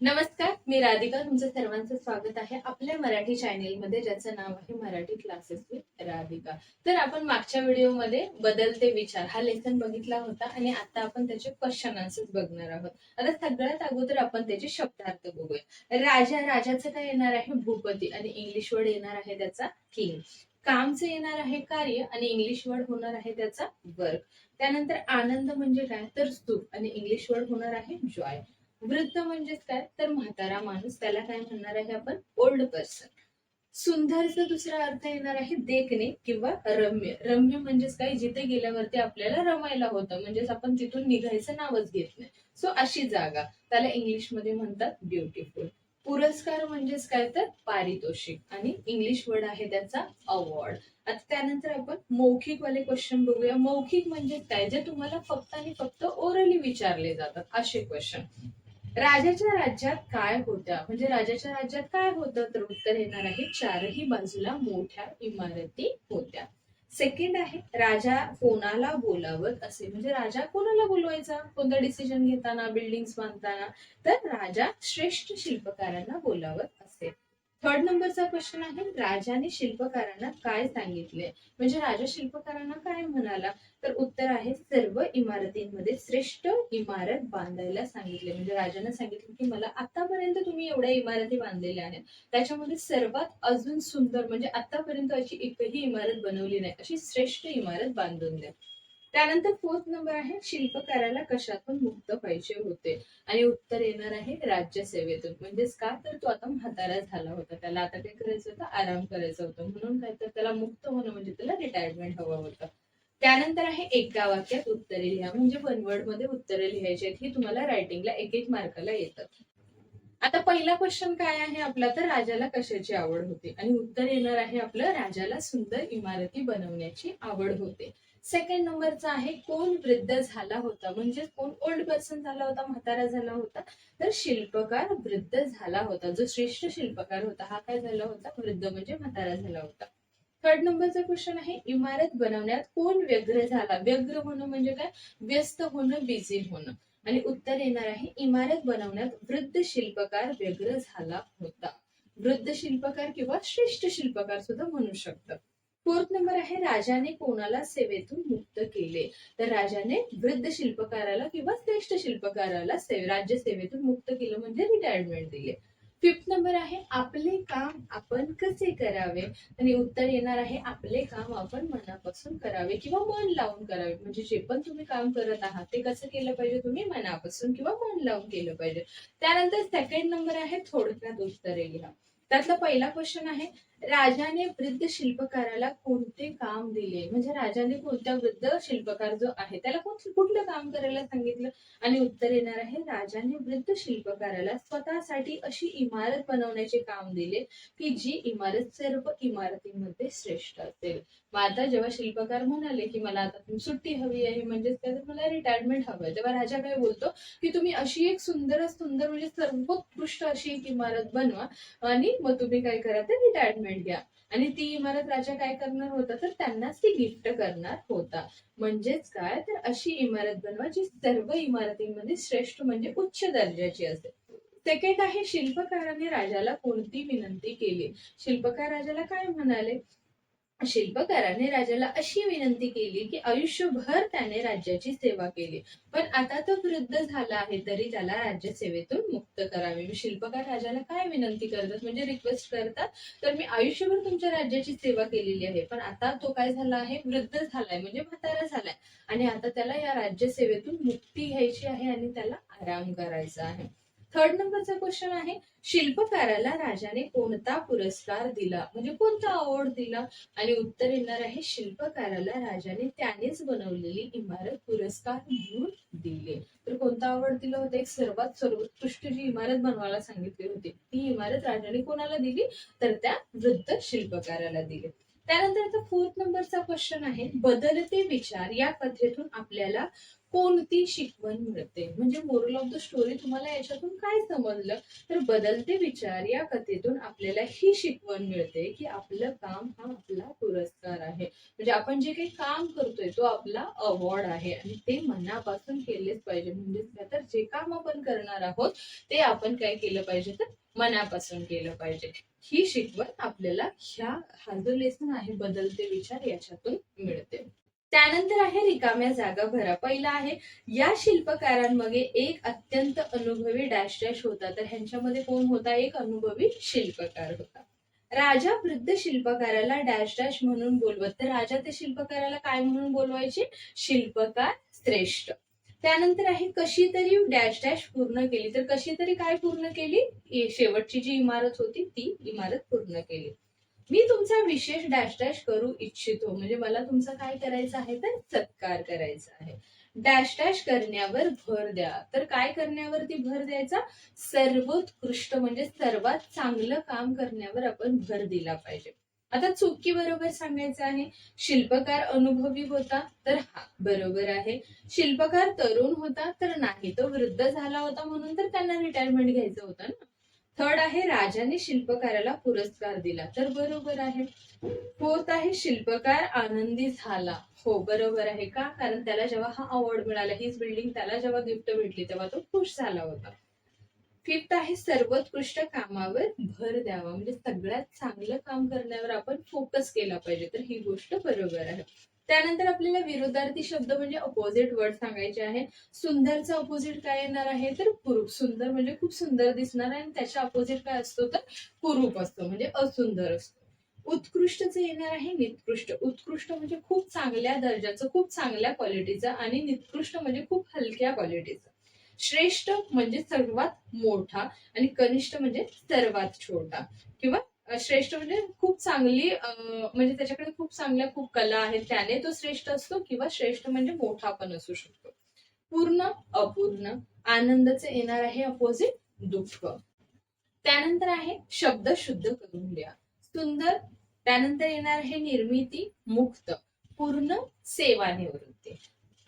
नमस्कार मी राधिका तुमचं सर्वांचं स्वागत आहे आपल्या मराठी चॅनेल मध्ये ज्याचं नाव आहे मराठी क्लासेस विथ राधिका. तर आपण मागच्या व्हिडिओमध्ये बदलते विचार हा लेसन बघितला होता आणि आता आपण त्याचे क्वेश्चन आन्सर्स बघणार आहोत. आता सगळ्यात अगोदर आपण त्याचे शब्दार्थ बघूया. राजा राजाचं काय येणार आहे? भूपती. आणि इंग्लिश वर्ड येणार आहे त्याचा किंग कामचं येणार आहे कार्य आणि इंग्लिश वर्ड होणार आहे त्याचा वर्क त्यानंतर आनंद म्हणजे काय? तर सुख. आणि इंग्लिश वर्ड होणार आहे जॉय वृद्ध म्हणजेच काय? तर म्हातारा माणूस त्याला काय म्हणणार आहे आपण? ओल्ड पर्सन सुंदरचा दुसरा अर्थ येणार आहे देखणे किंवा रम्य. रम्य म्हणजेच काय? जिथे गेल्यावरती आपल्याला रमायला होतं. म्हणजेच आपण तिथून निघायचं नावच घेत नाही. सो अशी जागा. त्याला इंग्लिशमध्ये म्हणतात ब्युटिफुल पुरस्कार म्हणजेच काय तर? पारितोषिक. आणि इंग्लिश वर्ड आहे त्याचा अवॉर्ड आता त्यानंतर आपण मौखिक वाले क्वेश्चन बघूया. मौखिक म्हणजे काय? जे तुम्हाला फक्त आणि फक्त ओरली विचारले जातात. असे क्वेश्चन राजाच्या राज्यात काय होत्या म्हणजे राजाच्या राज्यात काय होतं? तर उत्तर येणार आहे चारही बाजूला मोठ्या इमारती होत्या. सेकंड आहे राजा कोणाला बोलावत असे? म्हणजे राजा कोणाला बोलवायचा? कोणता डिसिजन घेताना बिल्डिंग बांधताना? तर राजा श्रेष्ठ शिल्पकारांना बोलावत असे. थर्ड नंबरचा क्वेश्चन आहे राजाने शिल्पकारांना काय सांगितले? म्हणजे राजा शिल्पकारांना काय म्हणाला? तर उत्तर आहे सर्व इमारतींमध्ये श्रेष्ठ इमारत बांधायला सांगितले. म्हणजे राजाने सांगितले की मला आतापर्यंत तुम्ही एवढ्या इमारती बांधलेल्या आहेत. त्याच्यामध्ये सर्वात अजून सुंदर म्हणजे आतापर्यंत अशी एकही इमारत बनवली नाही अशी श्रेष्ठ इमारत बांधून द्या. त्यानंतर फोर्थ नंबर आहे शिल्पकाराला कशातून मुक्त पाहिजे होते? आणि उत्तर येणार आहे राज्यसेवेतून. म्हणजेच का? तर तो आता म्हातारा झाला होता. त्याला आता काय करायचं होतं? आराम करायचं होतं. म्हणून काय तर त्याला मुक्त होणं म्हणजे त्याला रिटायरमेंट हवं होतं. त्यानंतर आहे एका वाक्यात उत्तरे लिहा. म्हणजे वन वर्डमध्ये उत्तरे लिहायची आहेत. ही तुम्हाला रायटिंगला एक एक मार्काला येतात. आता पहिला क्वेश्चन काय आहे आपला? तर राजाला कशाची आवड होती? आणि उत्तर येणार आहे आपलं राजाला सुंदर इमारती बनवण्याची आवड होते. सेकंड नंबरचा आहे कोण वृद्ध झाला होता? म्हणजे कोण ओल्ड पर्सन झाला होता म्हातारा झाला होता? तर शिल्पकार वृद्ध झाला होता. जो श्रेष्ठ शिल्पकार होता हा काय झाला होता? वृद्ध म्हणजे म्हातारा झाला होता. थर्ड नंबरचा क्वेश्चन आहे इमारत बनवण्यात कोण व्यग्र झाला? व्यग्र होणं म्हणजे काय? व्यस्त होणं बिझी होणं. आणि उत्तर येणार आहे इमारत बनवण्यात वृद्ध शिल्पकार व्यग्र झाला होता. वृद्ध शिल्पकार किंवा श्रेष्ठ शिल्पकार सुद्धा म्हणू शकतात. फोर्थ नंबर आहे राजाने कोणाला सेवेतून मुक्त केले? तर राजाने वृद्ध शिल्पकाराला किंवा श्रेष्ठ शिल्पकाराला राज्य सेवेतून मुक्त केलं म्हणजे रिटायरमेंट दिले. फिफ्थ नंबर आहे आपले काम आपण कसे करावे? आणि उत्तर येणार आहे आपले काम आपण मनापासून करावे किंवा मन लावून करावे. म्हणजे जे पण तुम्ही काम करत आहात ते कसं केलं पाहिजे तुम्ही? मनापासून किंवा मन लावून केलं पाहिजे. त्यानंतर सेकंड नंबर आहे थोडक्यात उत्तरे लिहा त्यातला पहिला क्वेश्चन आहे राजाने वृद्ध शिल्पकाराला कोणते काम दिले? म्हणजे राजाने कोणत्या वृद्ध शिल्पकार जो आहे त्याला कोण- कुठलं काम करायला सांगितलं? आणि उत्तर येणार आहे राजाने वृद्ध शिल्पकाराला स्वतःसाठी अशी इमारत बनवण्याचे काम दिले की जी इमारत सर्व इमारतीमध्ये श्रेष्ठ असेल. मग आता जेव्हा शिल्पकार म्हणाले की मला आता सुट्टी हवी आहे म्हणजेच त्याचं मला रिटायरमेंट हवं आहे. तेव्हा राजा काय बोलतो? की तुम्ही अशी एक सुंदर सुंदर म्हणजे सर्वोत्कृष्ट अशी एक इमारत बनवा आणि मग तुम्ही काय करा ते रिटायरमेंट घ्या. आणि ती इमारत राजा काय करणार होता? तर त्यांनाच ती गिफ्ट करणार होता. म्हणजेच काय? तर अशी इमारत बनवा जी सर्व इमारतींमध्ये श्रेष्ठ म्हणजे उच्च दर्जाची असेल. सेकंड आहे शिल्पकाराने राजाला कोणती विनंती केली? शिल्पकार राजाला काय म्हणाले? शिल्पकाराने राजाला अशी विनंती केली की आयुष्यभर त्याने राज्याची सेवा केली. पण आता तो वृद्ध झाला आहे तरी त्याला राज्य सेवेतून मुक्त करावे. शिल्पकार राजाला काय विनंती करतात? म्हणजे रिक्वेस्ट करतात तर मी आयुष्यभर तुमच्या राज्याची सेवा केलेली आहे पण आता तो काय झाला आहे? वृद्ध झालाय म्हणजे म्हातारा झालाय. आणि आता त्याला या राज्य सेवेतून मुक्ती घ्यायची आहे आणि त्याला आराम करायचा आहे. थर्ड नंबरचा क्वेश्चन आहे शिल्पकाराला राजाने कोणता पुरस्कार दिला? म्हणजे कोणता अवॉर्ड दिला? आणि उत्तर येणार आहे शिल्पकाराला राजाने त्यानेच बनवलेली इमारत पुरस्कार म्हणून दिले. तर कोणता अवॉर्ड दिला होता? एक सर्वात सर्वोत्कृष्ट जी इमारत बनवायला सांगितली होती ती इमारत राजाने कोणाला दिली? तर त्या वृद्ध शिल्पकाराला दिली. त्यानंतर आता फोर्थ नंबरचा क्वेश्चन आहे बदलते विचार या कथेतून आपल्याला कोणती शिकवण मिळते? म्हणजे मोरल ऑफ द स्टोरी तुम्हाला याच्यातून काय समजलं? तर बदलते विचार या कथेतून आपल्याला ही शिकवण मिळते की आपलं काम हा आपला पुरस्कार आहे. म्हणजे आपण जे काही काम करतोय तो आपला अवॉर्ड आहे. आणि ते मनापासून केलेच पाहिजे. म्हणजे तर जे काम आपण करणार आहोत ते आपण काय केलं पाहिजे? तर मनापासून केलं पाहिजे. ही शिकवण आपल्याला ह्या हा जो लेसन आहे बदलते विचार याच्यातून मिळते. त्यानंतर आहे रिकाम्या जागा भरा. पहिला आहे या शिल्पकारांमध्ये एक अत्यंत अनुभवी डॅश डॅश होता. तर ह्यांच्यामध्ये कोण होता? एक अनुभवी शिल्पकार होता. राजा वृद्ध शिल्पकाराला डॅश डॅश म्हणून बोलवत. तर राजा त्या शिल्पकाराला काय म्हणून बोलवायचे? शिल्पकार श्रेष्ठ. त्यानंतर आहे कशी तरी डॅश डॅश पूर्ण केली. तर कशी तरी काय पूर्ण केली? शेवटची जी इमारत होती ती इमारत पूर्ण केली. मी तुमचा विशेष डॅश डॅश करू इच्छितो. म्हणजे मला तुमचा काय करायचं आहे तर सत्कार करायचा आहे. डॅश डॅश करण्यावर भर द्या. तर काय करण्यावरती भर द्यायचा? सर्वोत्कृष्ट म्हणजे सर्वात चांगलं काम करण्यावर आपण भर दिला पाहिजे. आता चुकी बरोबर सांगायचं आहे शिल्पकार अनुभवी होता तर हा बरोबर आहे. शिल्पकार तरुण होता तर नाही तो वृद्ध झाला होता म्हणून तर त्यांना रिटायरमेंट घ्यायचं होतं ना. थर्ड आहे राजाने शिल्पकाराला पुरस्कार दिला तर बरोबर आहे. फोर्थ आहे शिल्पकार आनंदी झाला. हो बरोबर आहे का? कारण त्याला जेव्हा हा अवॉर्ड मिळाला हीच बिल्डिंग त्याला जेव्हा गिफ्ट भेटली तेव्हा तो खुश झाला होता. फिफ्थ आहे सर्वोत्कृष्ट कामावर भर द्यावा. म्हणजे सगळ्यात चांगलं काम करण्यावर आपण फोकस केला पाहिजे. तर ही गोष्ट बरोबर आहे. त्यानंतर आपल्याला विरोधार्थी शब्द म्हणजे अपोजिट वर्ड सांगायचे आहे. सुंदरचा अपोजिट काय येणार आहे? तर कुरूप. सुंदर म्हणजे खूप सुंदर दिसणार आहे आणि त्याच्या अपोजिट काय असतो? तर कुरूप असतो. म्हणजे असुंदर असतो. उत्कृष्टचं येणार आहे निकृष्ट. उत्कृष्ट म्हणजे खूप चांगल्या दर्जाचं खूप चांगल्या क्वालिटीचं आणि निकृष्ट म्हणजे खूप हलक्या क्वालिटीचं श्रेष्ठ म्हणजे सर्वात मोठा आणि कनिष्ठ म्हणजे सर्वात छोटा. किंवा श्रेष्ठ म्हणजे खूप चांगली म्हणजे त्याच्याकडे खूप चांगल्या खूप कला आहेत. त्याने तो श्रेष्ठ असतो किंवा श्रेष्ठ म्हणजे मोठा पण असू शकतो. पूर्ण अपूर्ण आनंदाचे येणार आहे अपोजिट दुःख. त्यानंतर आहे शब्द शुद्ध करून द्या सुंदर त्यानंतर येणार आहे निर्मिती मुक्त पूर्ण सेवानिवृत्ती.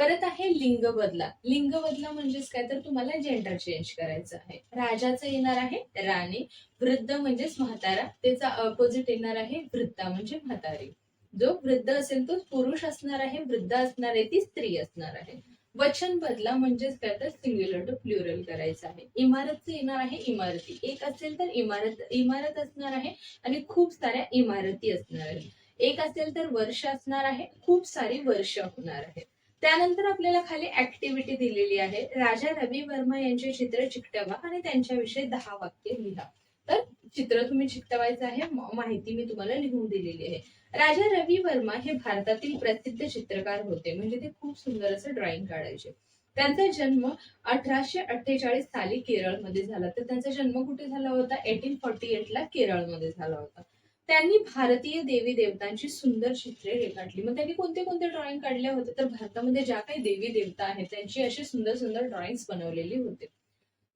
परत आहे लिंग बदला. लिंग बदला म्हणजेच काय? तर तुम्हाला जेंडर चेंज करायचं आहे. राजाचं येणार आहे राणी. वृद्ध म्हणजेच म्हातारा. त्याचा अपोजिट येणार आहे वृद्धा म्हणजे म्हातारी. जो वृद्ध असेल तो पुरुष असणार आहे वृद्ध असणार आहे ती स्त्री असणार आहे. वचन बदला म्हणजेच काय? तर सिंग्युलर टू प्लुरल करायचं आहे. इमारतचं येणार आहे इमारती. एक असेल तर इमारत इमारत असणार आहे आणि खूप साऱ्या इमारती असणार आहे एक असेल तर वर्ष असणार आहे. खूप सारी वर्ष होणार आहे त्यानंतर आपल्याला खाली ऍक्टिव्हिटी दिलेली आहे. राजा रवी वर्मा यांचे चित्र चिकटवा आणि त्यांच्याविषयी दहा वाक्य लिहा. तर चित्र तुम्ही चिकटवायचं आहे माहिती मी तुम्हाला लिहून दिलेली आहे. राजा रवी वर्मा हे भारतातील प्रसिद्ध चित्रकार होते. म्हणजे ते खूप सुंदर असं ड्रॉइंग काढायचे. त्यांचा जन्म अठराशे अठ्ठेचाळीस साली केरळमध्ये झाला. तर त्यांचा जन्म कुठे झाला होता? एटीन फॉर्टी एटला केरळमध्ये झाला होता. त्यांनी भारतीय देवी देवतांची सुंदर चित्रे रेखाटली. मग त्यांनी कोणते कोणते ड्रॉइंग काढले होते? तर भारतामध्ये ज्या काही देवी देवता आहेत त्यांची अशी सुंदर सुंदर ड्रॉइंग्स बनवलेली होते.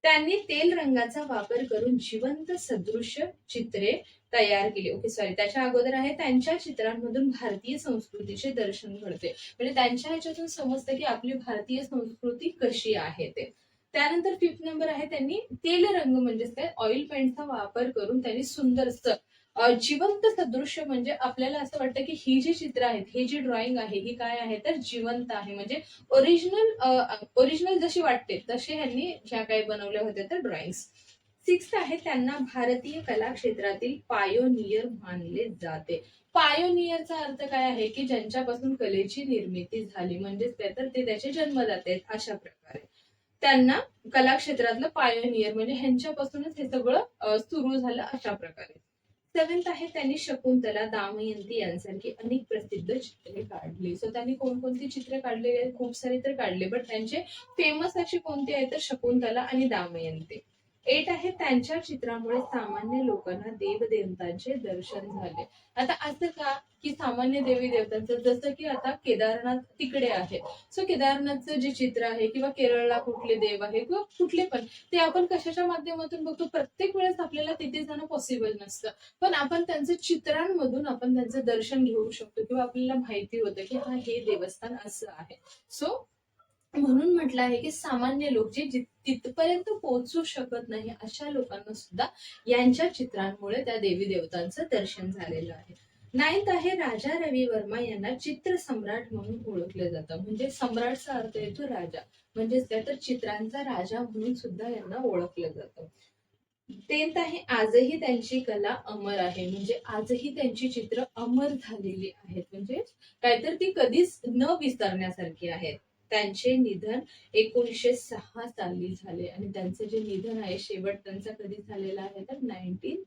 त्यांनी तेल रंगाचा वापर करून जिवंत सदृश्य चित्रे तयार केली. ओके सॉरी त्याच्या अगोदर आहे त्यांच्या चित्रांमधून भारतीय संस्कृतीचे दर्शन घडते. म्हणजे त्यांच्या ह्याच्यातून समजतं की आपली भारतीय संस्कृती कशी आहे ते. त्यानंतर फिफ्थ नंबर आहे त्यांनी तेल रंग म्हणजेच काय? ऑइल पेंटचा वापर करून त्यांनी सुंदर जिवंत सदृश्य म्हणजे आपल्याला असं वाटतं की ही जी चित्र आहेत ही जी ड्रॉइंग आहे ही काय आहे तर जिवंत आहे. म्हणजे ओरिजिनल ओरिजिनल जशी वाटते तसे ह्यांनी ज्या काही बनवल्या होत्या तर ड्रॉइंग्स सिक्स आहे त्यांना भारतीय कला क्षेत्रातील पायोनियर मानले जाते. पायोनियरचा अर्थ काय आहे की ज्यांच्यापासून कलेची निर्मिती झाली म्हणजेच काय? तर ते त्याचे जन्मदाते आहेत अशा प्रकारे. त्यांना कला क्षेत्रातलं पायोनियर म्हणजे ह्यांच्यापासूनच हे सगळं सुरू झालं अशा प्रकारे. सेव्हन्थ आहे त्यांनी शकुंतला दामयंती यांसारखी अनेक प्रसिद्ध चित्रे काढली. सो त्यांनी कोणकोणती चित्रे काढलेली आहेत? खूप सारी तर काढले बट त्यांचे फेमस अशी कोणती आहे तर शकुंतला आणि दामयंती. एट आहे त्यांच्या चित्रामुळे सामान्य लोकांना देवदेवतांचे दर्शन झाले. आता असं का की सामान्य देवी देवतांचं जसं की आता केदारनाथ तिकडे आहे. सो केदारनाथचं जे चित्र आहे किंवा केरळला कुठले देव आहे किंवा कुठले पण ते आपण कशाच्या माध्यमातून बघतो? प्रत्येक वेळेस आपल्याला तिथे जाणं पॉसिबल नसतं. पण आपण त्यांचं चित्रांमधून आपण त्यांचं दर्शन घेऊ शकतो किंवा आपल्याला माहिती होतं की हा हे देवस्थान असं आहे. सो म्हणून म्हटलं आहे की सामान्य लोक जे तिथपर्यंत पोहोचू शकत नाही अशा लोकांना सुद्धा यांच्या चित्रांमुळे त्या देवी देवतांचं दर्शन झालेलं आहे. नाईन्थ आहे राजा रवी वर्मा यांना चित्र सम्राट म्हणून ओळखलं जातं. म्हणजे सम्राटचा अर्थ येतो राजा. म्हणजेच त्या तर चित्रांचा राजा म्हणून सुद्धा यांना ओळखलं जातं. टेन्थ आहे आजही त्यांची कला अमर आहे. म्हणजे आजही त्यांची चित्र अमर झालेली आहेत. म्हणजे काय तर ती कधीच न विसरण्यासारखी आहेत. त्यांचे निधन एकोणीसशे सहा साली झाले. आणि त्यांचं जे निधन आहे शेवट त्यांचा कधी झालेला आहे तर नाईन्टीन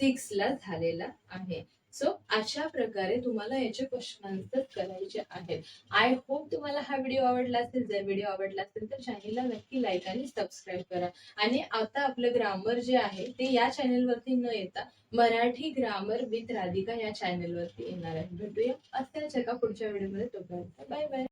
सिक्स ला झालेला आहे. सो अशा प्रकारे तुम्हाला याचे क्वेश्चन आन्सर करायचे आहेत. आय होप तुम्हाला हा व्हिडिओ आवडला असेल. जर व्हिडिओ आवडला असेल तर चॅनेलला नक्की लाईक आणि सबस्क्राईब करा. आणि आता आपलं ग्रामर जे आहे ते या चॅनेलवरती न येता मराठी ग्रामर विथ राधिका या चॅनेलवरती येणार आहे. भेटूया असाच एका पुढच्या व्हिडिओमध्ये तोपर्यंत बाय बाय